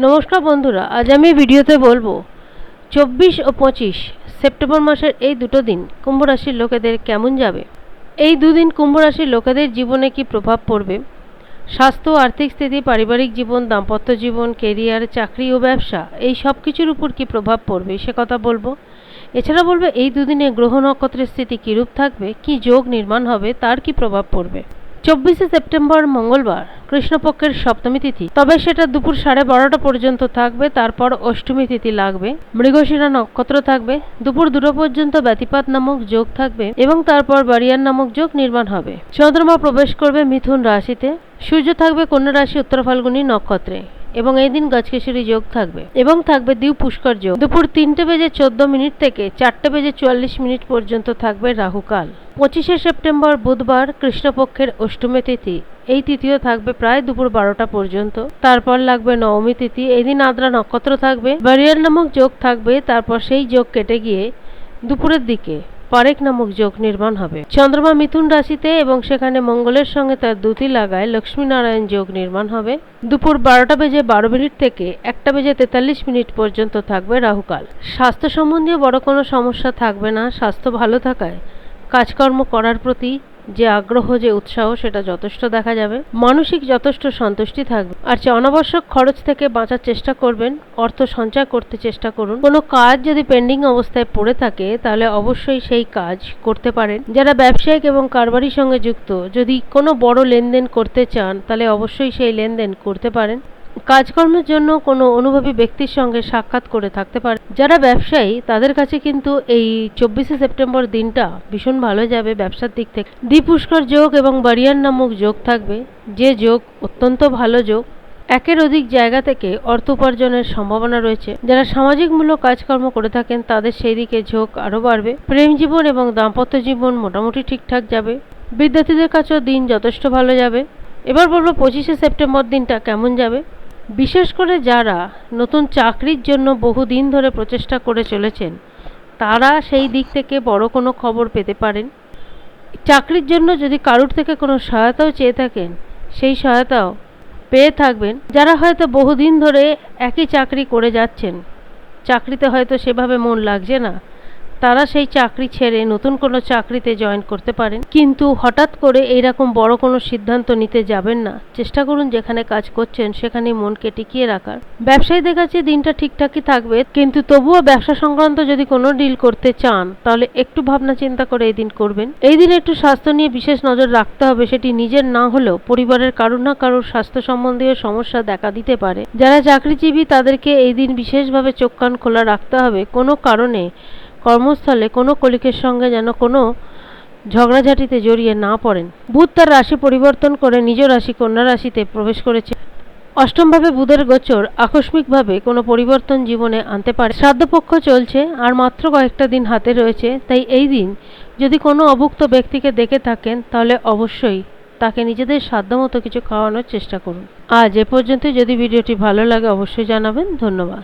নমস্কার বন্ধুরা, আজ আমি ভিডিওতে বলব, চব্বিশ ও পঁচিশ সেপ্টেম্বর মাসের এই দুটো দিন কুম্ভ রাশির লোকেদের কেমন যাবে? এই দুদিন কুম্ভ রাশির লোকেদের জীবনে কি প্রভাব পড়বে? স্বাস্থ্য, আর্থিক স্থিতি, পারিবারিক জীবন, দাম্পত্য জীবন কেরিয়ার চাকরি ও ব্যবসা, এই সব কিছুর উপর কি প্রভাব পড়বে সে কথা বলব। এছাড়া বলবে, এই দুদিনে গ্রহ নক্ষত্রের স্থিতি কীরূপ থাকবে, কি যোগ নির্মাণ হবে, তার কি প্রভাব পড়বে? চব্বিশে সেপ্টেম্বর মঙ্গলবার কৃষ্ণপক্ষের সপ্তমী তিথি। তবে সেটা দুপুর সাড়ে বারোটা পর্যন্ত থাকবে, তারপর অষ্টমী তিথি লাগবে। মৃগশিরা নক্ষত্র থাকবে। দুপুর দুটো পর্যন্ত ব্যতিপাত নামক যোগ থাকবে এবং তারপর বারিয়ান নামক যোগ নির্মাণ হবে। চন্দ্রমা প্রবেশ করবে মিথুন রাশিতে। সূর্য থাকবে কন্যা রাশি উত্তর ফাল্গুনী নক্ষত্রে এবং এই দিন গাছকেশরী যোগ থাকবে এবং থাকবে দিউ পুষ্কর যোগ। দুপুর তিনটে বেজে চোদ্দ মিনিট থেকে চারটে বেজে চুয়াল্লিশ মিনিট পর্যন্ত থাকবে রাহুকাল। পঁচিশে সেপ্টেম্বর বুধবার কৃষ্ণপক্ষের অষ্টমী তিথি। এই তিথিও থাকবে প্রায় দুপুর বারোটা পর্যন্ত। তারপর লাগবে নবমী তিথি। এদিন আদ্রা নক্ষত্র থাকবে বারিয়ার নামক যোগ থাকবে। তারপর সেই যোগ কেটে গিয়ে দুপুরের দিকে পারেক নামক যোগ নির্মাণ হবে। চন্দ্রমা মিথুন রাশিতে এবং সেখানে মঙ্গলের সঙ্গে তার দুতি লাগায় লক্ষ্মীনারায়ণ যোগ নির্মাণ হবে। দুপুর বারোটা বেজে বারো মিনিট থেকে একটা বেজে তেতাল্লিশ মিনিট পর্যন্ত থাকবে রাহুকাল। স্বাস্থ্য সম্বন্ধীয় বড় কোনো সমস্যা থাকবে না। স্বাস্থ্য ভালো থাকায় কাজকর্ম করার প্রতি যে আগ্রহ, যে উৎসাহ, সেটা যথেষ্ট দেখা যাবে। মানসিক যথেষ্ট সন্তুষ্টি থাকবে। আর যে অনাবশ্যক খরচ থেকে বাঁচার চেষ্টা করবেন, অর্থ সঞ্চয় করতে চেষ্টা করুন। কোনো কাজ যদি পেন্ডিং অবস্থায় পড়ে থাকে, তাহলে অবশ্যই সেই কাজ করতে পারেন। যারা ব্যবসায়িক এবং কারবারির সঙ্গে যুক্ত, যদি কোনো বড় লেনদেন করতে চান, তাহলে অবশ্যই সেই লেনদেন করতে পারেন। কাজকর্মের জন্য কোনো অনুভবী ব্যক্তির সঙ্গে সাক্ষাৎ করে থাকতে পারে। যারা ব্যবসায়ী, তাদের কাছে কিন্তু এই চব্বিশে সেপ্টেম্বর দিনটা ভীষণ ভালো যাবে ব্যবসার দিক থেকে। দ্বীপুষ্কর যোগ এবং বারিয়ান নামক যোগ থাকবে। যে যোগ অত্যন্ত ভালো যোগ, একের অধিক জায়গা থেকে অর্থ উপার্জনের সম্ভাবনা রয়েছে। যারা সামাজিকমূলক কাজকর্ম করে থাকেন, তাদের সেই দিকে ঝোঁক আরও বাড়বে। প্রেম জীবন এবং দাম্পত্য জীবন মোটামুটি ঠিকঠাক যাবে। বিদ্যার্থীদের কাছেও দিন যথেষ্ট ভালো যাবে। এবার বলব পঁচিশে সেপ্টেম্বর দিনটা কেমন যাবে? বিশেষ করে যারা নতুন চাকরির জন্য বহুদিন ধরে প্রচেষ্টা করে চলেছেন, তারা সেই দিক থেকে বড় কোনো খবর পেতে পারেন। চাকরির জন্য যদি কারুর থেকে কোনো সহায়তাও চেয়ে থাকেন, সেই সহায়তাও পেয়ে থাকবেন। যারা হয়তো বহুদিন ধরে একই চাকরি করে যাচ্ছেন, চাকরিতে হয়তো সেভাবে মন লাগছে না। তারা সেই চাকরি ছেড়ে নতুন কোনো চাকরিতে জয়েন করতে পারেন। কিন্তু হঠাৎ করে এইরকম বড় কোনো সিদ্ধান্ত নিতে যাবেন না। চেষ্টা করুন যেখানে কাজ করছেন সেখানে মনকে টিকিয়ে রাখার। ব্যবসায়ীদের কাছে দিনটা ঠিকঠাকই থাকবে, কিন্তু তবুও ব্যবসা সংক্রান্ত যদি কোনো ডিল করতে চান, তাহলে একটু ভাবনা চিন্তা করে এই দিন করবেন। এই দিন একটু স্বাস্থ্য নিয়ে বিশেষ নজর রাখতে হবে, সেটি নিজের না হলেও পরিবারের কারুর না কারুর স্বাস্থ্য সম্বন্ধীয় সমস্যা দেখা দিতে পারে। যারা চাকরিজীবী, তাদেরকে এই দিন বিশেষভাবে চোখ কান খোলা রাখতে হবে। কোনো কারণে কর্মস্থলে কোনো কলিকের সঙ্গে যেন কোনো ঝগড়াঝাটিতে জড়িয়ে না পড়েন। বুধ তার রাশি পরিবর্তন করে নিজ রাশি কন্যা রাশিতে প্রবেশ করেছে। অষ্টমভাবে বুধের গোচর আকস্মিকভাবে কোনো পরিবর্তন জীবনে আনতে পারে। শ্রাদ্ধপক্ষ চলছে, আর মাত্র কয়েকটা দিন হাতে রয়েছে, তাই এই দিন যদি কোনো অভুক্ত ব্যক্তিকে দেখে থাকেন, তাহলে অবশ্যই তাকে নিজেদের সাধ্যমতো কিছু খাওয়ানোর চেষ্টা করুন। আজ এ পর্যন্ত যদি ভিডিওটি ভালো লাগে, অবশ্যই জানাবেন। ধন্যবাদ।